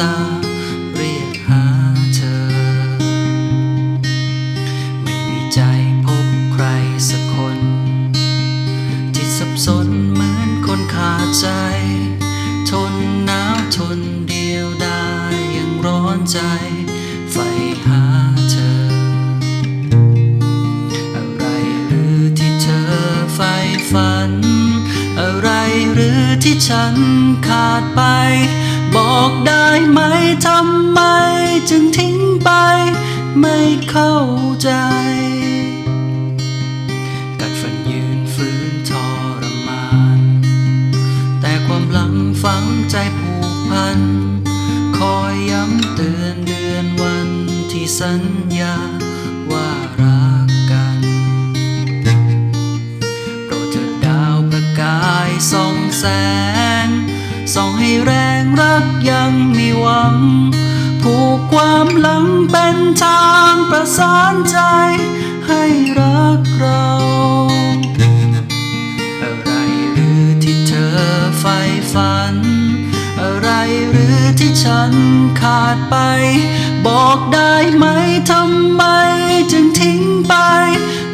ตาเรียกหาเธอ ไม่มีใจพบใครสักคน จิตสับสนเหมือนคนขาดใจ ทนหนาวทนเดียวดายยังร้อนใจไฟหาเธอ อะไรหรือที่เธอไฟฝัน อะไรหรือที่ฉันขาดไป บอกได้ไหมทำไม จึงทิ้งไป ไม่เข้าใจ กัดฟันยืนฝืนทรมาน แต่ความหลังฝังใจผูกพัน คอยย้ำเตือนเดือนวันที่สัญญาว่า ให้แรงรักยังมีหวัง ผูกความหลังเป็นทางประสานใจให้รักเรา อะไรหรือที่เธอใฝ่ฝัน อะไรหรือที่ฉันขาดไป บอกได้ไหมทำไม จึงทิ้งไป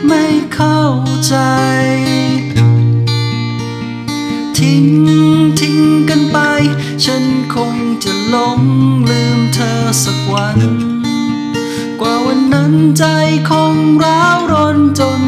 ไม่เข้าใจ คงจะหลงลืมเธอสักวัน กว่าวันนั้นใจคงร้าวรนจน